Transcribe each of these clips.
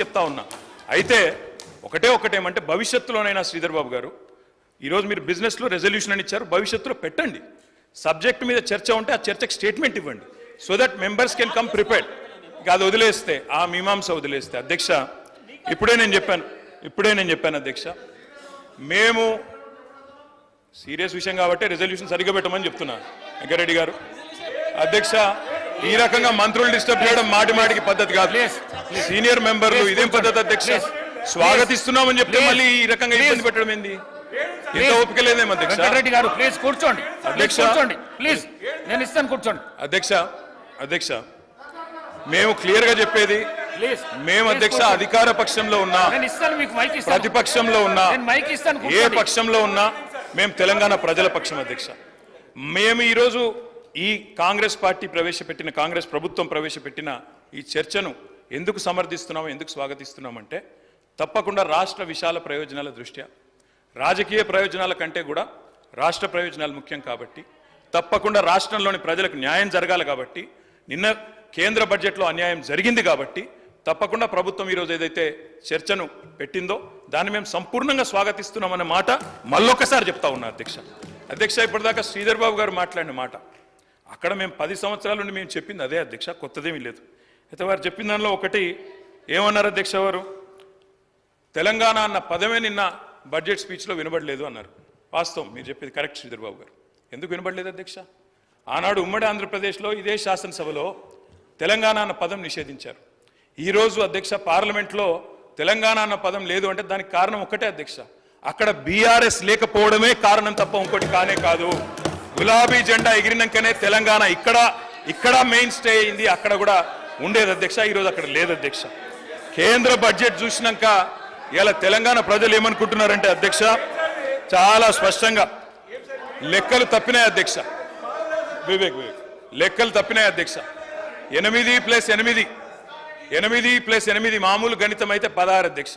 అని చెప్తా ఉన్నా. అయితే ఒకటే ఒకటేమంటే భవిష్యత్తులోనైనా శ్రీధర్ బాబు గారు ఈరోజు మీరు బిజినెస్లో రెజల్యూషన్ అని ఇచ్చారు భవిష్యత్తులో పెట్టండి. సబ్జెక్ట్ మీద చర్చ ఉంటే ఆ చర్చకు స్టేట్మెంట్ ఇవ్వండి. So that members can come prepared ఇక అది వదిలేస్తే ఆ మీమాంస వదిలేస్తే. అధ్యక్ష ఇప్పుడే నేను చెప్పాను ఇప్పుడే నేను చెప్పాను అధ్యక్ష మేము సీరియస్ విషయం కాబట్టి రెజల్యూషన్ సరిగ్గా పెట్టమని చెప్తున్నా. వెంకరెడ్డి గారు. అధ్యక్ష ఈ రకంగా మంత్రులు డిస్టర్బ్ చేయడం మాటి మాటికి పద్ధతి కాదు. సీనియర్ మెంబర్లు ఇదేం పద్ధతి అధ్యక్ష? స్వాగతిస్తున్నామని చెప్తే మళ్ళీ ఈ రకంగా ఇబ్బంది పెట్టడం ఏంది? ఓపిక లేదేమో అధ్యక్ష? గారు ప్లీజ్ కూర్చోండి. అధ్యక్ష. కూర్చోండి. ప్లీజ్ నేను ఇస్తాను కూర్చోండి. అధ్యక్ష అధ్యక్ష మేము క్లియర్గా చెప్పేది మేము అధ్యక్ష అధికార పక్షంలో ఉన్నా ప్రతిపక్షంలో ఉన్నా ఏ. పక్షంలో ఉన్నా మేము తెలంగాణ ప్రజల పక్షం అధ్యక్ష. మేము ఈరోజు ఈ కాంగ్రెస్ పార్టీ ప్రవేశపెట్టిన కాంగ్రెస్ ప్రభుత్వం ప్రవేశపెట్టిన ఈ చర్చను ఎందుకు సమర్థిస్తున్నాము ఎందుకు స్వాగతిస్తున్నామంటే తప్పకుండా రాష్ట్ర విశాల ప్రయోజనాల దృష్ట్యా రాజకీయ ప్రయోజనాల కంటే కూడా రాష్ట్ర ప్రయోజనాలు ముఖ్యం కాబట్టి తప్పకుండా రాష్ట్రంలోని ప్రజలకు న్యాయం జరగాలి కాబట్టి నిన్న కేంద్ర బడ్జెట్లో అన్యాయం జరిగింది కాబట్టి తప్పకుండా ప్రభుత్వం ఈరోజు ఏదైతే చర్చను పెట్టిందో దాన్ని మేము సంపూర్ణంగా స్వాగతిస్తున్నామన్న మాట మళ్ళొకసారి చెప్తా ఉన్నా అధ్యక్ష. అధ్యక్ష ఇప్పటిదాకా శ్రీధర్ బాబు గారు మాట్లాడిన మాట అక్కడ మేము పది సంవత్సరాల నుండి మేము చెప్పింది అదే అధ్యక్ష కొత్తదేమీ లేదు. అయితే వారు చెప్పిన దానిలో ఒకటి ఏమన్నారు అధ్యక్ష వారు? తెలంగాణ అన్న పదమే నిన్న బడ్జెట్ స్పీచ్లో వినబడలేదు అన్నారు. వాస్తవం మీరు చెప్పేది కరెక్ట్ శ్రీధర్బాబు గారు. ఎందుకు వినబడలేదు అధ్యక్ష? ఆనాడు ఉమ్మడి ఆంధ్రప్రదేశ్లో ఇదే శాసనసభలో తెలంగాణ అన్న పదం నిషేధించారు. ఈరోజు అధ్యక్ష పార్లమెంట్లో తెలంగాణ అన్న పదం లేదు అంటే దానికి కారణం ఒకటే అధ్యక్ష. అక్కడ బీఆర్ఎస్ లేకపోవడమే కారణం తప్ప ఇంకోటి కానే కాదు. గులాబీ జెండా ఎగిరినాకనే తెలంగాణ ఇక్కడ ఇక్కడ మెయిన్ స్టే అయింది అక్కడ కూడా ఉండేది అధ్యక్ష ఈరోజు అక్కడ లేదు అధ్యక్ష. కేంద్ర బడ్జెట్ చూసినాక ఇలా తెలంగాణ ప్రజలు ఏమనుకుంటున్నారంటే అధ్యక్ష చాలా స్పష్టంగా లెక్కలు తప్పినాయి అధ్యక్ష. వివేక్ వివేక్. లెక్కలు తప్పినాయి అధ్యక్ష. ఎనిమిది ప్లస్ ఎనిమిది ఎనిమిది ప్లస్ ఎనిమిది మామూలు గణితం అయితే పదహారు అధ్యక్ష.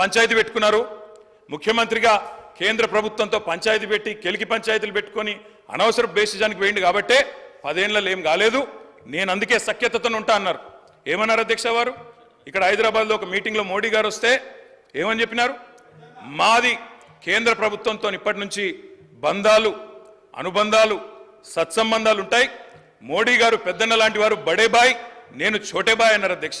పంచాయతీ పెట్టుకున్నారు. ముఖ్యమంత్రిగా కేంద్ర ప్రభుత్వంతో పంచాయతీ పెట్టి కెలికి పంచాయతీలు పెట్టుకొని అనవసర బేసిజానికి వేయండి కాబట్టే పదేళ్ళలో ఏం కాలేదు. నేను అందుకే సఖ్యతతో ఉంటా అన్నారు. ఏమన్నారు అధ్యక్ష వారు? ఇక్కడ హైదరాబాద్లో ఒక మీటింగ్లో మోడీ గారు వస్తే ఏమని చెప్పినారు? మాది కేంద్ర ప్రభుత్వంతో ఇప్పటి నుంచి బంధాలు అనుబంధాలు సత్సంబంధాలు ఉంటాయి. మోడీ గారు పెద్దన్న లాంటి వారు బడేబాయ్ నేను చోటేబాయ్ అన్నారు అధ్యక్ష.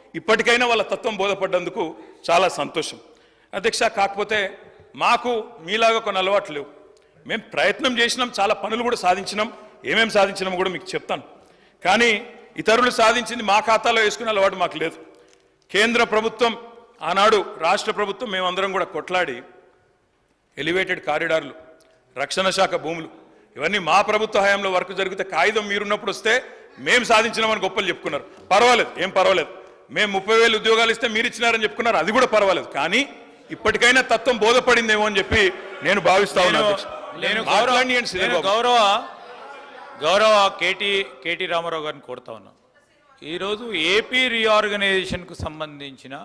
ఇప్పటికైనా వాళ్ళ తత్వం బోధపడ్డందుకు చాలా సంతోషం. అధ్యక్ష కాకపోతే మాకు మీలాగా కొన్ని అలవాట్లు లేవు. మేము ప్రయత్నం చేసినాం చాలా పనులు కూడా సాధించినాం. ఏమేం సాధించినాం కూడా మీకు చెప్తాను. కానీ ఇతరులు సాధించింది మా ఖాతాలో వేసుకునే అలవాటు మాకు లేదు. కేంద్ర ప్రభుత్వం ఆనాడు రాష్ట్ర ప్రభుత్వం మేమందరం కూడా కొట్లాడి ఎలివేటెడ్ కారిడార్లు రక్షణ శాఖ భూములు ఇవన్నీ మా ప్రభుత్వ హయాంలో వర్క్ జరిగితే కాగితం మీరున్నప్పుడు వస్తే మేము సాధించినామని గొప్పలు చెప్పుకున్నారు. పర్వాలేదు ఏం పర్వాలేదు. మేము ముప్పై వేలు ఉద్యోగాలు ఇస్తే మీరు ఇచ్చినారని చెప్పుకున్నారు అది కూడా పర్వాలేదు. కానీ ఇప్పటికైనా తత్వం బోధపడిందేమో అని చెప్పి నేను భావిస్తా ఉన్నాను నేను-. గౌరవ గౌరవ కేటీ కేటీ రామారావు గారిని కోరుతా ఉన్నా. ఈరోజు ఏపీ రీఆర్గనైజేషన్కు సంబంధించిన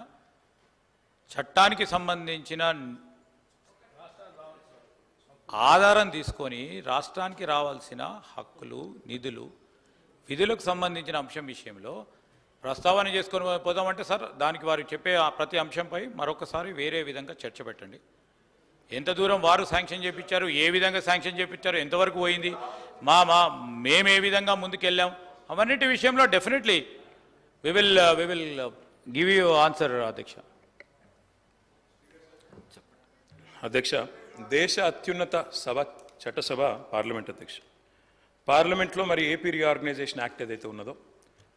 చట్టానికి సంబంధించిన ఆధారం తీసుకొని రాష్ట్రానికి రావాల్సిన హక్కులు నిధులు విధులకు సంబంధించిన అంశం విషయంలో ప్రస్తావన చేసుకొని పోదామంటే సార్ దానికి వారు చెప్పే ప్రతి అంశంపై మరొకసారి వేరే విధంగా చర్చ పెట్టండి. ఎంత దూరం వారు శాంక్షన్ చేపించారు ఏ విధంగా శాంక్షన్ చేపించారు ఎంతవరకు పోయింది మా మా మేము ఏ విధంగా ముందుకెళ్ళాం అవన్నిటి విషయంలో definitely we will we will give you answer అధ్యక్ష. అధ్యక్ష దేశ అత్యున్నత సభ చట్టసభ పార్లమెంట్ అధ్యక్ష. పార్లమెంట్లో మరి ఏపీ రీఆర్గనైజేషన్ యాక్ట్ ఏదైతే ఉన్నదో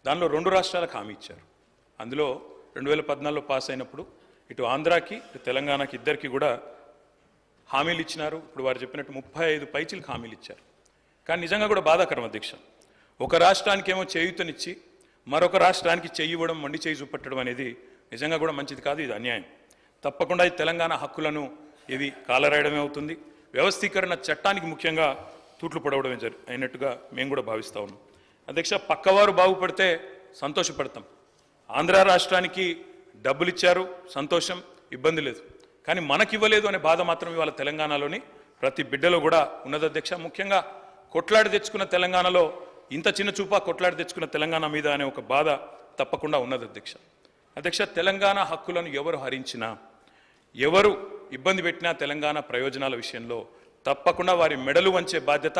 దానిలో రెండు రాష్ట్రాలకు హామీ ఇచ్చారు. అందులో రెండు వేల పద్నాలుగులో పాస్ అయినప్పుడు ఇటు ఆంధ్రాకి ఇటు తెలంగాణకి ఇద్దరికి కూడా హామీలు ఇచ్చినారు. ఇప్పుడు వారు చెప్పినట్టు ముప్పై ఐదు పైచీలకు హామీలు ఇచ్చారు. కానీ నిజంగా కూడా బాధాకరం అధ్యక్ష. ఒక రాష్ట్రానికేమో చేయూతనిచ్చి మరొక రాష్ట్రానికి చెయ్యి ఇవ్వడం మండి చేయి చూపెట్టడం అనేది నిజంగా కూడా మంచిది కాదు ఇది అన్యాయం. తప్పకుండా ఈ తెలంగాణ హక్కులను ఇది కాలరాయడమే అవుతుంది. వ్యవస్థీకరణ చట్టానికి ముఖ్యంగా తూట్లు పడవడమే జరి అయినట్టుగా మేము కూడా భావిస్తా ఉన్నాం. అధ్యక్ష పక్కవారు బాగుపడితే సంతోషపడతాం. ఆంధ్ర రాష్ట్రానికి డబ్బులు ఇచ్చారు సంతోషం ఇబ్బంది లేదు. కానీ మనకి ఇవ్వలేదు అనే బాధ మాత్రం ఇవాళ తెలంగాణలోని ప్రతి బిడ్డలో కూడా ఉన్నది అధ్యక్ష. ముఖ్యంగా కొట్లాడి తెచ్చుకున్న తెలంగాణలో ఇంత చిన్న చూపా కొట్లాడి తెచ్చుకున్న తెలంగాణ మీద అనే ఒక బాధ తప్పకుండా ఉన్నది అధ్యక్ష. అధ్యక్ష తెలంగాణ హక్కులను ఎవరు హరించినా ఎవరు ఇబ్బంది పెట్టినా తెలంగాణ ప్రయోజనాల విషయంలో తప్పకుండా వారి మెడలు వంచే బాధ్యత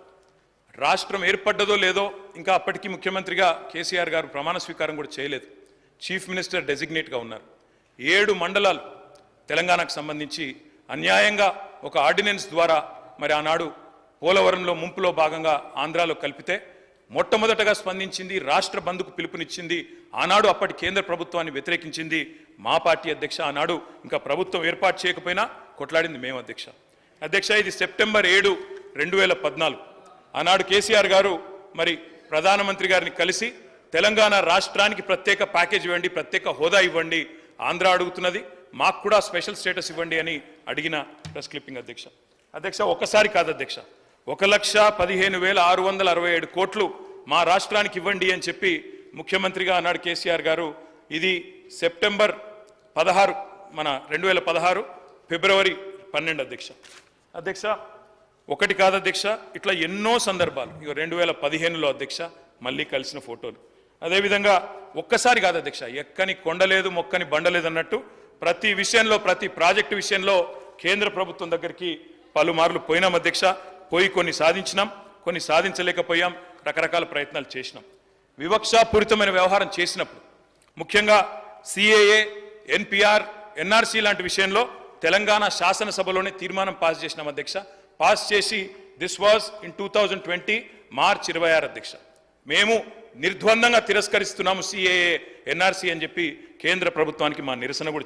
రాష్ట్రం ఏర్పడ్డదో లేదో ఇంకా అప్పటికీ ముఖ్యమంత్రిగా కేసీఆర్ గారు ప్రమాణ స్వీకారం కూడా చేయలేదు. చీఫ్ మినిస్టర్ డెసిగ్నేట్గా ఉన్నారు. ఏడు మండలాలు తెలంగాణకు సంబంధించి అన్యాయంగా ఒక ఆర్డినెన్స్ ద్వారా మరి ఆనాడు పోలవరంలో ముంపులో భాగంగా ఆంధ్రాలో కలిపితే మొట్టమొదటగా స్పందించింది రాష్ట్ర బంధుకు పిలుపునిచ్చింది ఆనాడు అప్పటి కేంద్ర ప్రభుత్వాన్ని వ్యతిరేకించింది మా పార్టీ అధ్యక్ష. ఆనాడు ఇంకా ప్రభుత్వం ఏర్పాటు చేయకపోయినా కొట్లాడింది మేము అధ్యక్ష. అధ్యక్ష ఇది సెప్టెంబర్ ఏడు రెండు వేల పద్నాలుగు. ఆనాడు కేసీఆర్ గారు మరి ప్రధానమంత్రి గారిని కలిసి తెలంగాణ రాష్ట్రానికి ప్రత్యేక ప్యాకేజ్ ఇవ్వండి ప్రత్యేక హోదా ఇవ్వండి ఆంధ్ర అడుగుతున్నది. మాకు కూడా స్పెషల్ స్టేటస్ ఇవ్వండి అని అడిగిన ప్రెస్ క్లిప్పింగ్ అధ్యక్ష. అధ్యక్ష ఒకసారి కాదు అధ్యక్ష. ఒక లక్ష పదిహేను వేల ఆరు వందల అరవై ఏడు కోట్లు మా రాష్ట్రానికి ఇవ్వండి అని చెప్పి ముఖ్యమంత్రిగా అన్నాడు కేసీఆర్ గారు ఇది సెప్టెంబర్ పదహారు మన రెండు వేల పదహారు ఫిబ్రవరి పన్నెండు అధ్యక్ష. అధ్యక్ష ఒకటి కాదు అధ్యక్ష ఇట్లా ఎన్నో సందర్భాలు. ఇక రెండు వేల పదిహేనులో అధ్యక్ష మళ్ళీ కలిసిన ఫోటోలు. అదేవిధంగా ఒక్కసారి కాదు అధ్యక్ష ఎక్కని కొండలేదు మొక్కని బండలేదు అన్నట్టు ప్రతి విషయంలో ప్రతి ప్రాజెక్టు విషయంలో కేంద్ర ప్రభుత్వం దగ్గరికి పలుమార్లు పోయినాం అధ్యక్ష. పోయి కొన్ని సాధించినాం కొన్ని సాధించలేకపోయాం రకరకాల ప్రయత్నాలు చేసినాం. వివక్షాపూరితమైన వ్యవహారం చేసినప్పుడు ముఖ్యంగా సిఏఏ ఎన్పిఆర్ ఎన్ఆర్సీ లాంటి విషయంలో తెలంగాణ శాసనసభలోనే తీర్మానం పాస్ చేసినాం అధ్యక్ష. పాస్ చేసి this was in two thousand twenty March ఇరవై ఆరు అధ్యక్ష. మేము నిర్ద్వందంగా తిరస్కరిస్తున్నాము సిఏఏ ఎన్ఆర్సీ అని చెప్పి కేంద్ర ప్రభుత్వానికి మా నిరసన కూడా